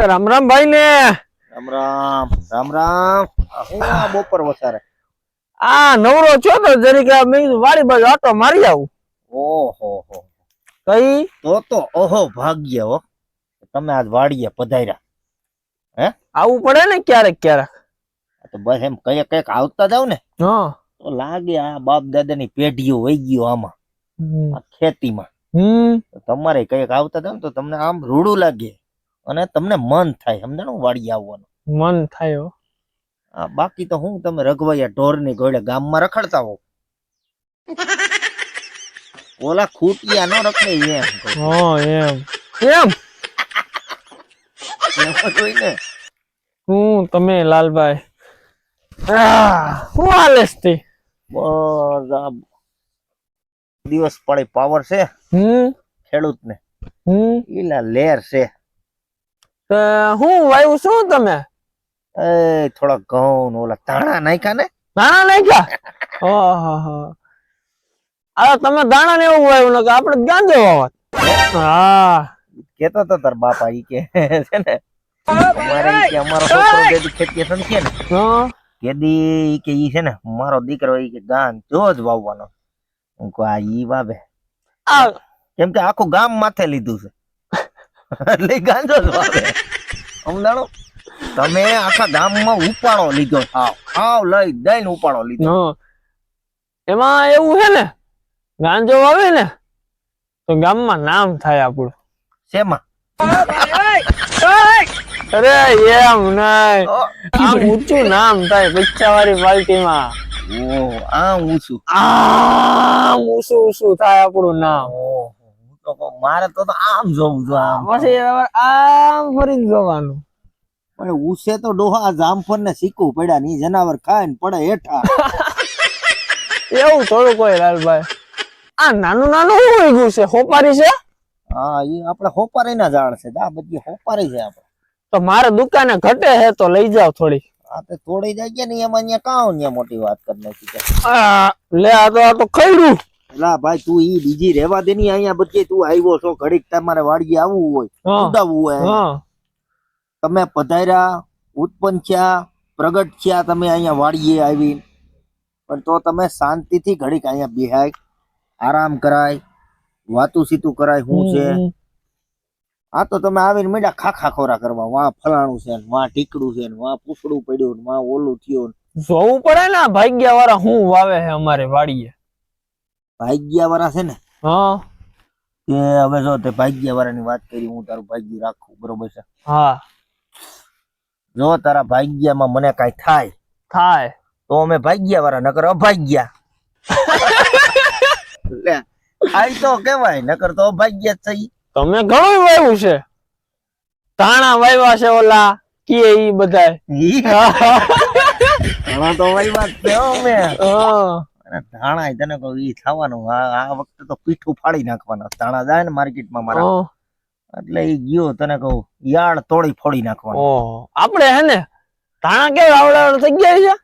રામ રામ ભાઈ ને રામ રામ રામ રામ. આ બપોર વસારે? આ નવરો છો તો જરીક મેં વાળી વાડી બાજુ આટો મારી આવું. ઓહો હો. કઈ? તો તો ઓહો ભાગ્ય હો. તમે આજ વાડીએ પધાર્યા. હે? આવું પડે ને ક્યારેક ક્યારેક. તો બસ એમ કઈ કંઈક આવતા જાવ ને હા. તો લાગે આ બાપ દાદાની પેઢીઓ વહી ગયો આમાં આ ખેતીમાં. હમ. તમારે કંઈક આવતા જાવ ને તો તમને આમ રૂડું લાગે. અને તમને મન થાય સમજાણું વાડીએ આવવાનું. મન થાય હો. આ બાકી તો હું તમે રઘવાયા ઢોરની ગોળે ગામમાં રખડતા હો ઓલા ખૂટિયા ન રખડે એમ. હા એમ. એમ? એમ જ ને. હું તમે લાલભાઈ. હું શું હાલે છે તે? દિવસ પડે પાવર છે. હમ? ખેડૂત ને હમ? ઈલા લેર છે. હું વાયુ શું તમે? એ થોડા ઘઉં ઓલા તાણા નાખ્યા ને? તાણા નાખ્યા? ઓહો આ તમે દાણા ને એવું વાયુ ને આપણે ગાંજો વાવત હા. કેતો તો તાર બાપા ઈ કે છે ને? અમારે કે અમારો છોકરો જે ખેતી સંખે ને? હા. કેદી કે ઈ છે ને મારો દીકરો ઈ કે ગામ જો જ વાવવાનો. હું કહું આ ઈ વાવે. આ કેમ કે આખું ગામ માથે લીધું છે. એટલે જ સમજાણો? તમે આખા ગામમાં ઉપાડો લીધો આવ આવ લઈ દઈને ઉપાડો લીધો. એમાં એવું છે ને ગાંજો આવે ને તો ગામમાં નામ થાય આપણું. શેમાં? અરે એમ નહીં. આ ઊંચું નામ થાય પૈસા વાળી પાર્ટીમાં. ઓ આ ઊંચું. આ આમ ઊંચું ઊંચું થાય આપણું નામ. હું તો મારે તો તો આમ જોવું જો આમ પછી આમ ફરી જોવાનું. પણ ઉસે તો ડોહા જામફળ ને શીખવું પડ્યા ની જનાવર ખાય ને પડે હેઠા. એવું થોડું કોઈ લાલભાઈ. આ નાનું નાનું શું ઉગ્યું છે? હોપારી છે? હા એ આપણે હોપારી ના ઝાડ છે. આ બધી હોપારી છે આપણે. તો મારે દુકાને ઘટે છે તો લઈ જાવ થોડી. આ તો તોડી જાય ને એમાં અહીંયા કાં અહીંયા મોટી વાત કરી નાખી લે આ તો આ તો ખૈડું એલા ભાઈ તું ઈ બીજી રહેવા દે ની અહીંયા બધી. તું આવ્યો છો ઘડીક તમારે વાડીએ આવવું હોય ઉડાવવું હોય. તમે પધાર્યા ઉત્પન્ન થયા પ્રગટ થયા તમે અહીંયા વાડીએ આવી. પણ તો તમે શાંતિથી ઘડીક અહીંયા બેહાય આરામ કરાય વાતું સીતું કરાય શું છે. આ તો તમે આવીને મેડા ખાખા ખોરા કરવા. વા ફલાણું છે વા ટીકડું છે ને વાં પૂછડું પડ્યું ને વાં ઓલું થયું જોવું પડે ને ભાગ્યા વાળા હું વાવે છે અમારે વાડીએ. ભાગ્યા વાળા છે ને? હા. કે હવે જો તે ભાગ્યા વાળાની વાત કરી હું તારું ભાગ્ય રાખું બરોબર છે? હા. જો તારા ભાગ્યમાં મને કઈ થાય થાય. તો અમે ભાગ્યા વાળા નકર અભાગ્યા. લે આઈ તો કેવાય નકર તો અભાગ્યા થઈ તમે ઘણું વાવ્યું છે. તાણા વાવ્યા છે ઓલા કે ઈ બધાય. ઘણા તો વાયવા જ છે અમે હા. અને ધાણા તને કહું ઈ થવાનું આ વખતે તો પીઠું ફાડી નાખવાના. ધાણા જાય ને માર્કેટમાં મારા. એટલે ઈ ગયો તને કહું યાળ તોડી ફોડી નાખવાનો. આપણે હે ને ધાણા કે આવડાવડ થઈ ગયા છે?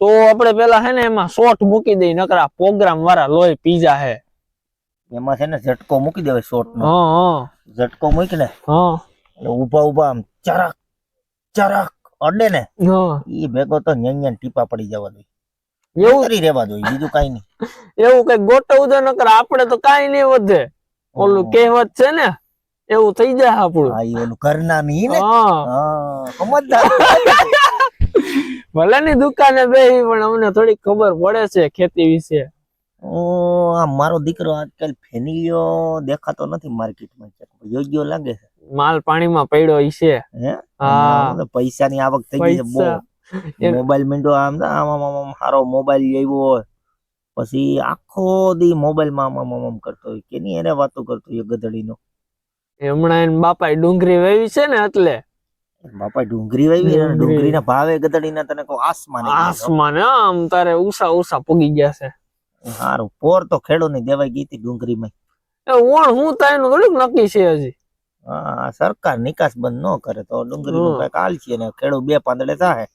તો આપણે પેલા હે ને એમાં શોર્ટ મૂકી દઈ નકરા પ્રોગ્રામ વાળા લોહી પીઝા હે. એમાં છે ને ઝટકો મૂકી દેવાય શોર્ટ નો. ઝટકો મૂકી ને એટલે ઊભા ઊભા આમ ચરક ચરક અડે ને. એ ઈ ભેગો તો ન્યા ન્યા ટીપા પડી જવા દે. એવું કરી રહેવા દો બીજું કઈ નહીં. એવું કઈ ગોટવું તો નકર આપણે તો કાઈ નહીં વધે. ઓલું કહેવત છે ને એવું થઈ જાય આપણું. હા ઓલું ઘરના નહીં ને? હા. સમજદાર. ભલે ની દુકાને બેહી પણ અમને થોડી ખબર પડે છે ખેતી વિશે. ઓ આ મારો દીકરો આજકાલ ફેનિયો દેખાતો નથી માર્કેટમાં યોગ્ય લાગે છે. માલ પાણીમાં પડ્યો હશે હે? હા. પૈસાની આવક થઈ ગઈ છે બહુ. મોબાઈલ મીંડો આમ આમ આમ આમ હારો મોબાઈલ લેવો હોય. પછી આખો દી મોબાઈલમાં આમ આમ આમ કરતો હોય. કેની એને વાતો કરતો હોય ગધડીનો. હમણાં એને બાપા ડુંગળી વાવી છે ને એટલે. બાપા ડુંગળી વાવી અને ડુંગળી. ના ભાવે ગધડીના તને કહો આસમાન આસમાન આમ તારે ઉષા ઉષા પગી ગયા છે. સારું પોર તો ખેડો ની દેવાઈ ગઈ હતી ડુંગળીમાં એ ઓણ હું થાય એનું થોડુંક નક્કી છે હજી. હા સરકાર નિકાસ બંધ ન કરે તો ડુંગળીનું કાલ છે ને ખેડૂત બે પાંદડે થાય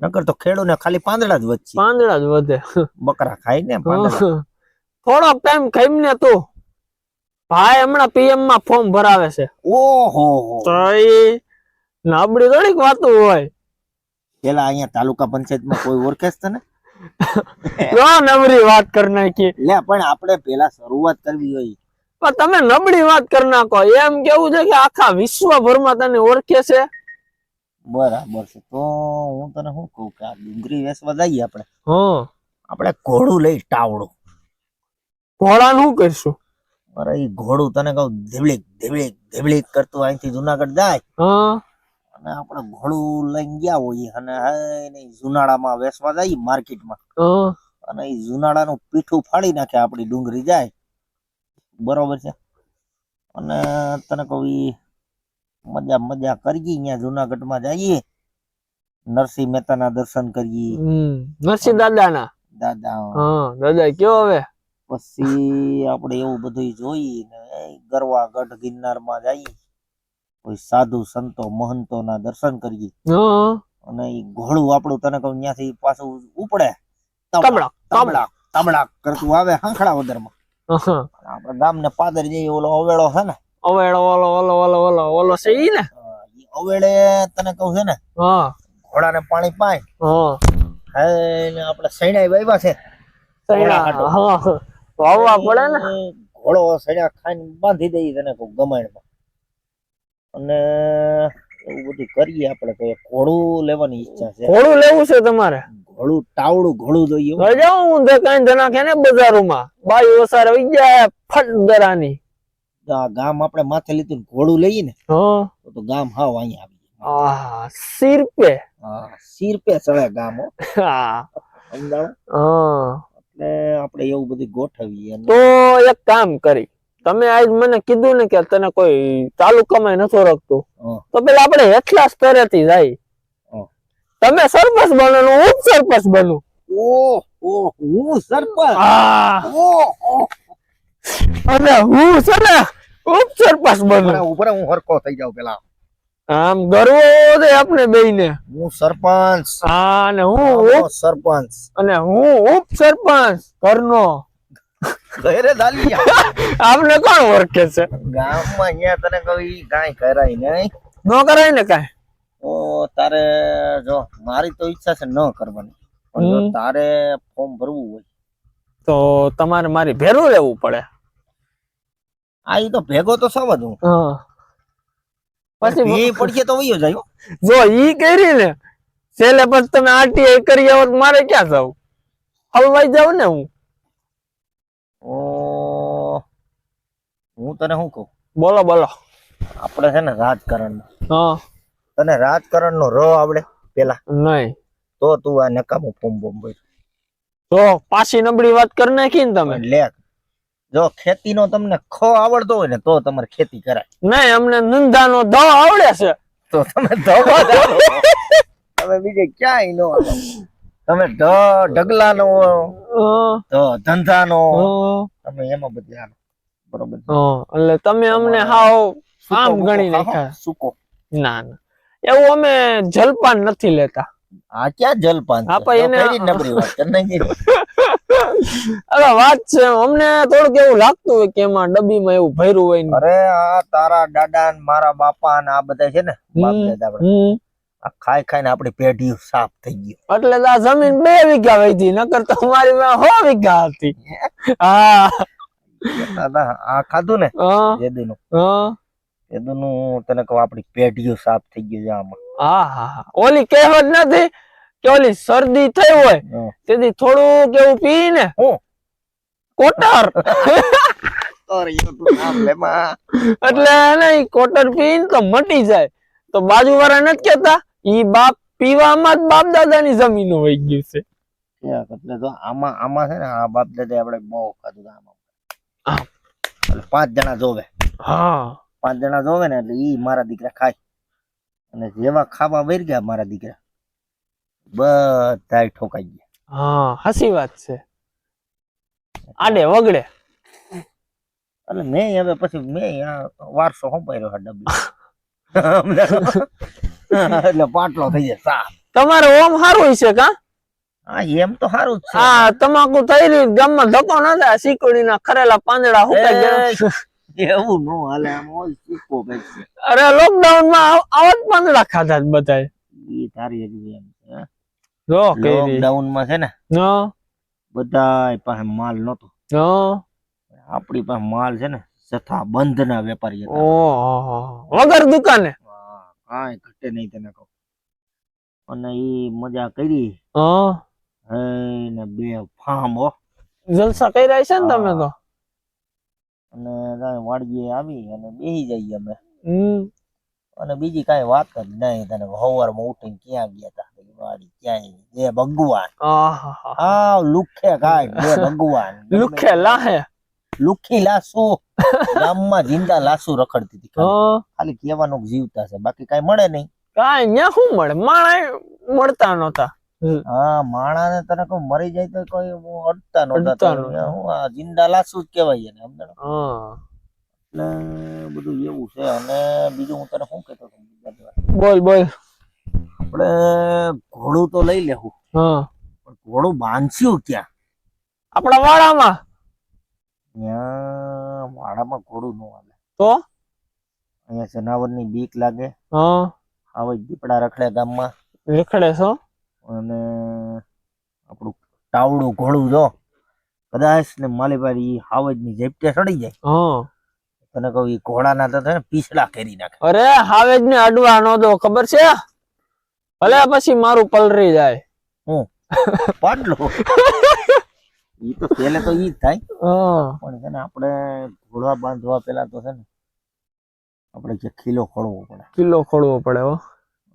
નકર તો ખેડૂત ને ખાલી પાંદડા જ વધશે. પાંદડા જ વધે. બકરા ખાય ને થોડોક ટાઈમ ખાઈ ને તું. ભાઈ હમણાં પીએમમાં ફોર્મ ભરાવે છે. ઓહો. તો ઈ નબળી થોડીક વાતું હોય. પેલા અહીંયા તાલુકા પંચાયતમાં કોઈ ઓળખે છે જો નબળી વાત કરી નાખી. લે પણ આપણે પેલા શરૂઆત કરવી હોય. પણ તમે નબળી વાત કરી નાખો. એમ કેવું છે કે આખા વિશ્વભરમાં તને ઓળખે છે? બરાબર છે. તો હું તને શું કહું કે આ ડુંગળી વેચવા જઈએ આપણે. હા. આપણે ઘોડું લઈ ટાવડું. ઘોડાનું શું કરશું? અરે એ ઘોડું તને કહું ધીબલીક ધીબલીક ધીબલીક કરતું અહીંથી જુનાગઢ જાય. હ. અને આપણે ઘોડું લઈને ગયા હોઈએ અને હે ને ઈ જુનાળામાં વેચવા જઈએ માર્કેટમાં. હા. અને એ જુનાળાનું પીઠું ફાડી નાખે આપણી ડુંગળી જાય. બરોબર છે? અને તને કહું ઈ મજા મજા કરીએ અહીંયા જુનાગઢમાં જઈએ. નરસિંહ મહેતાના દર્શન કરીએ. નરસિંહ દાદાના? દાદા હા. દાદા કયો હવે? પછી આપણે એવું બધું જોઈએ ને ગરવા ગઢ ગિરનારમાં જઈએ. કોઈ સાધુ સંતો મહંતોના દર્શન કરીએ. અને એ ઘોડું આપણું તને કહું ત્યાંથી પાછું ઉપડે. તમડા તમડા તબડાક કરતું આવે હાંખડા વદરમાં આપડે ગામને પાદર જઈએ ઓલો અવેડો છે ને ઓવેળો ઓલો ઓલો ઓલો ઓલો ઓલો છે ઈ ને? અવેળે તને કહું છે ને હા. ઘોડાને પાણી પાય. હા. હે ને આપણે સૈણાઈ વાવ્યા છે. સૈણા, હા. વાવવા પડે ને? ઘોડો સૈણા ખાઈને બાંધી દઈએ તને કહું ગમાણમાં. અને એવું બધું કરીએ આપણે તો ઘોડું લેવાની ઈચ્છા છે. ઘોડું લેવું છે તમારે? ઘોડું ટાવડું ઘોડું જોઈએ હો. દકાન ધનાખે ને બજારોમાં. બાઈ ઓસાર આવી જાય ફટ દરાની. ગામ આપણે માથે લીધું ઘોડું લઈએ ને તો ગામ હાવ અહીંયા આવી સિર પે ચડે ગામ એટલે આપણે એવું બધું ગોઠવીએ તો એક કામ કરી તમે આજ મને કીધું ને કે તને કોઈ તાલુકામાં નથી ઓળખતું તો પેલા આપણે હેઠલા સ્તરેથી જાય. તમે સરપંચ બનો હું સરપંચ બનું. ઓહ ઓહ હું સરપંચ? ઓહ. અને હું છે ને ઉપ સરપાસ બનો ઉભરા હું હરકો થઈ જાઉં પેલા. આમ ગર્વ છે આપણે બેયને. હું સરપંચ. હા અને હું સરપંચ. અને હું ઉપ સરપંચ ઘરનો. ઘરે દાલિયા આપને કોણ ઓળખે છે? ગામમાં અહીંયા તને કહી કાઈ કરાય નહીં. નો કરાય ને કાઈ? ઓ તારે જો મારી તો ઈચ્છા છે ન કરવાની. પણ જો તારે ફોર્મ ભરવું હોય. તો તમારે મારી ભેરું રહેવું પડે. આ ઈ તો ભેગો તો સવ જ હું. પછી એ પડશે તો વયો જાય જો ઈ કરી ને છેલ્લે પછી તમે આરટીઆઈ કરી આવો તો મારે ક્યાં જાવ? હલવાઈ જાવ ને હું. ઓ હું તને શું કહું? બોલો બોલો. આપણે છે ને રાજકારણ હા. તને રાજકારણનો ર આવડે પેલા. નહીં. તો તું આ નકામું ફોમ બોમ ભર તો પાછી નબળી વાત કરી નાખી ને તમે. લે. જો ખેતીનો તમને ખો આવડતો હોય ને તો તમારે ખેતી કરાય. નહીં અમને નંદાનો દ આવડે છે. તો તમે ધવા તમે બીજે ક્યાંય નો તમે ઢ ઢગલાનો તો ધંધાનો તમે એમાં બધી આનો બરોબર એટલે તમે અમને હાવ આમ ગણી નાખ્યા. સુકો. ના ના. એવું અમે જલપાન નથી લેતા. આ ક્યાં જલપાન છે? હા, પણ જો એને- નબળી વાત કરી. અરે વાત છે અમને થોડુંક એવું લાગતું હોય કે એમાં ડબ્બીમાં એવું ભર્યું હોય ને. અરે આ તારા દાદા ને મારા બાપા ને આ બધા છે ને બાપ દાદા આ ખાઈ ખાઈને આપણી પેઢી સાફ થઈ ગઈ. એટલે આ જમીન બે વીઘા વહી નકર તો અમારી માં હો વીઘા હતી. હા. દાદા આ ખાધું ને? જેદુનું હા. જેદુનું તને કહું આપણી પેઢીઓ સાફ થઈ ગયું છે આમાં. હા હા. ઓલી કહેવત નથી કે ઓલી શરદી થઈ હોય તેથી થોડુંક કેવું પી ને કોટર. એટલે એને કોટર પીને તો મટી જાય. તો બાજુ વાળા નથી કેતા ઈ બાપ પીવામાં જ બાપ દાદા ની જમીન વહી ગયું છે. એટલે તો આમાં આમાં છે ને આ બાપ દાદા આપણે બહુ ખાધું આમાં. પાંચ જણા જોવે. હા. પાંચ જણા જોવે ને એટલે ઈ મારા દીકરા ખાય. અને જેવા ખાવા બેર ગયા મારા દીકરા. બધાય ઠોકાઈ ગયા. હા હાસી વાત છે. આડે વગડે. એટલે મેં હવે પછી મેં વારસો સંભાળ્યો હા ડબ્બી એટલે પાટલો થઈ જાય સા તમારે ઓમ સારું છે કા? હા એમ તો સારું છે. હા તમાકુ થઈ રહ્યું ગામમાં ધક્કો ના થાય શીકડી ના ખરેલા પાંદડા હુકાઈ ગયા. એવું નો હાલે આમ ઓલ શીખો અરે લોકડાઉનમાં આવત પાંદડા ખાધા જ બધાય. ઈ તારી એમ જો લોકડાઉનમાં છે ને? બધાય પાસે માલ નતો નો આપણી પાસે માલ છે ને જથા બંધ ના વેપારી હતા વગર દુકાને? કાંઈ ઘટે નહીં તને કહું. અને ઈ મજા કરી. હા. ને બે ફાર્મ હો. જલસા કર્યા છે ને તમે તો? અને વાડીએ આવી અને બેસી જઈએ અમે. હમ. અને બીજી કાંઈ વાત જ નહીં તને સવારમાં ઉઠીને ક્યાં ગયા તા? વાડી ક્યાંય. બે ભગવાન. હા લુખે કાય બે ભગવાન. લુખે લાહે. લુખી લાસુ. ગામમાં જિંદા લાસુ રખડતી હતી ખાલી. કહેવાનું જીવતા છે. બાકી કાઈ મળે નહીં. કાઈ ન્યા શું મળે? માણા મળતા નતા હા માણા ને તને કોઈ મરી જાય તો કોઈ અડતા નહોતા અડતા હું આ જિંદા લાસુ જ કહેવાય એને સમજણ એટલે બધું એવું છે. અને બીજું હું તને શું કહેતો? બોલ બોલ. આપણે ઘોડું તો લઈ લેવું. હા. પણ ઘોડું બાંધશું ક્યાં? આપણા વાડામાં. ત્યાં વાડામાં ઘોડું ન હાલે. તો? અહીંયા જનાવરની બીક લાગે. હા. આવે દીપડા રખડે ગામમાં. રેખડે છો? અને આપણું ટાવડું ઘોડું જો કદાચ ને માલીભાઈ હાવજની જેપટે સડી જાય. હા. તને કહું ઈ ઘોડાના તો પીછડા કરી નાખે. અરે હાવેજ ને અડવા નો દો ખબર છે? ભલે પછી મારું પલરી જાય. હું? પાટલો? ઈ તો પેલે તો ઈ જ થાય. પણ છે ને આપણે ઘોડા બાંધવા પેલા તો છે ને આપણે જે ખીલો ખોડવો પડે. કિલ્લો ખોડવો પડે હો.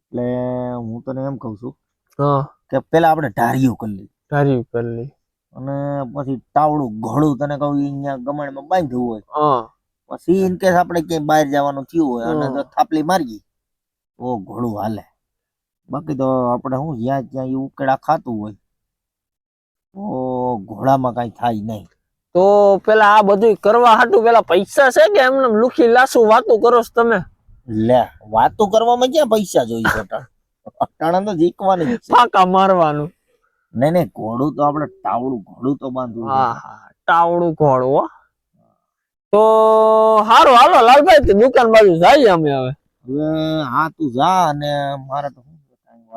એટલે હું તને એમ કઉ છું કે પેલા આપણે ઢારિયું કરી લઈ ધાર્યું કરી લઈ અને પછી ટાવડું ઘોડું તને કહું અહીંયા ગમણમાં બાંધ્યું હોય. પછી ઇન કેસ આપણે ક્યાંય બહાર જવાનું થયું હોય અને થાપલી મારી ઓ ઘોડું હાલે. બાકી તો આપણે શું જ્યાં જ્યાં એ ઉકેડા ખાતું હોય તો ઘોડામાં કાંઈ થાય નહીં. તો પેલા આ બધું કરવા હાટું પેલા પૈસા છે કે એમને લુખી લાસુ વાતો કરો છો તમે? લે વાતો કરવામાં ક્યાં પૈસા જોઈએ છે અટાણ તો જીકવાની ફાકા મારવાનું. નહીં નહીં ઘોડું તો આપણે ટાવડું ઘોડું તો બાંધવું હા હા ટાવડું ઘોડું તો હારું હાલો લાલભાઈ દુકાન બાજુ જઈએ અમે હવે. હવે હા તું જા અને મારે તો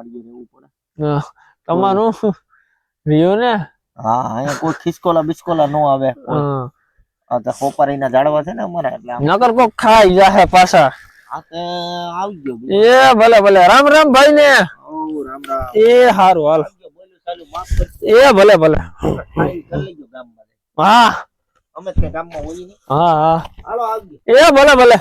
વાડીએ રહેવું પડે. તમારું? રિયો ને? હા અહીંયા કોઈ ખિસકોલા બિસ્કોલા નો આવે. આ તો હોપારીના ઝાડવા છે ને અમારા એટલે કોક ખાઈ જાહે પાછા. આ તે આવી ગયો એ ભલે ભલે. રામ રામ ભાઈ ને. ઓ રામ રામ. એ હારું હાલ. એ ભલે ભલે. હા. અમે જ ગામમાં હોઈએ હા હા. હાલો આવજો એ ભલે ભલે.